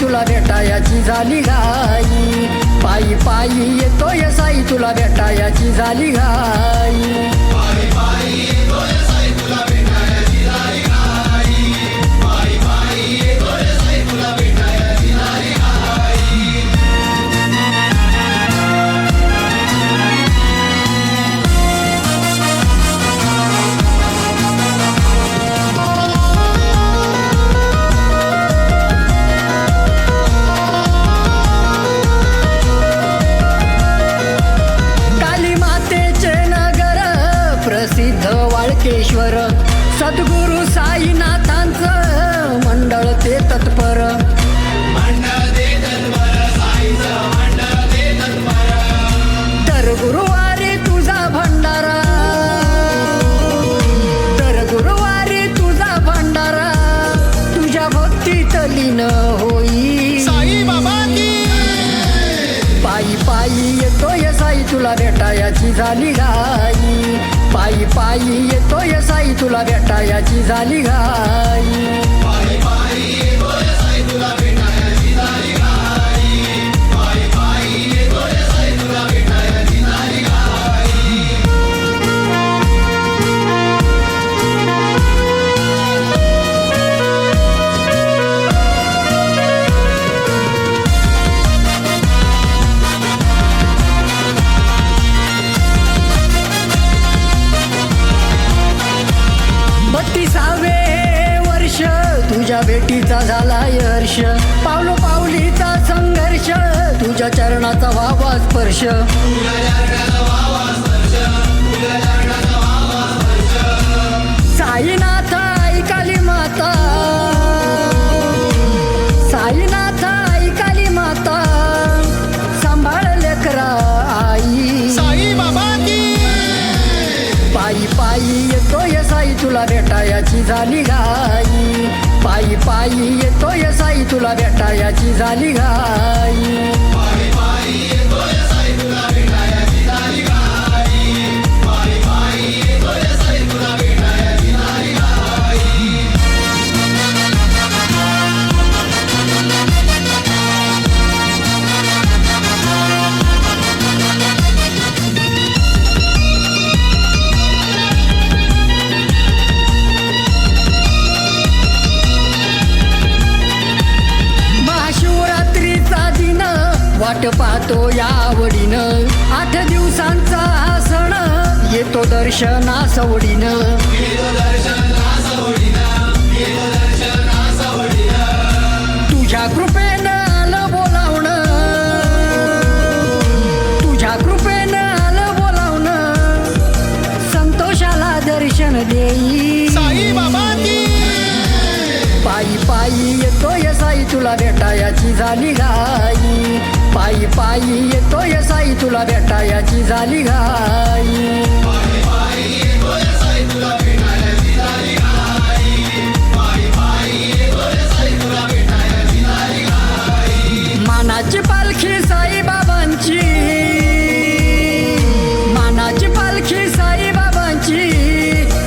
तुला भेटायाची झाली घाई. पायी पायी येतोय साई तुला भेटायाची झाली घाई. सद्गुरु साईनाथांचं मंडळ ते तत्पर. दर गुरुवारी तुझा भंडारा. दर गुरुवारी तुझा भंडारा. तुझ्या भक्तीत लीन होई. साई बाबा पायी पायी येतोय साई तुला भेटायाची झाली घाई पायी पायी येतोय साई तुला भेटायाची झाली घाई. भेटीचा झाला यर्ष पावलो पावलीचा संघर्ष. तुझ्या चरणाचा वावा स्पर्श. पायी पायी येतोय साई तुला भेटायाची झाली घाई. पायी पायी येतोय साई तुला भेटायाची झाली घाई. वाट पाहतो या आवडीनं आठ दिवसांचा हा सण येतो दर्शना सवडीनं तुझ्या कृपेनं आलं बोलावणं. तुझ्या कृपेनं आलं बोलावणं. संतोषाला दर्शन देई पायी पायी येतोय साई तुला भेटायाची झाली घाई. पायी पायी येतोय साई तुला भेटायाची झाली घाई. मानाची पालखी साई बाबांची. मानाची पालखी साई बाबांची.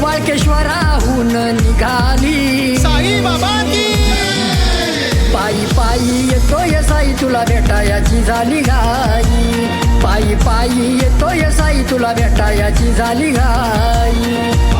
वाळकेश्वराहून निघाली. पायी येतो येतोय साई तुला भेटायाची झाली घाई. पायी पायी येतोय साई तुला भेटायाची झाली घाई.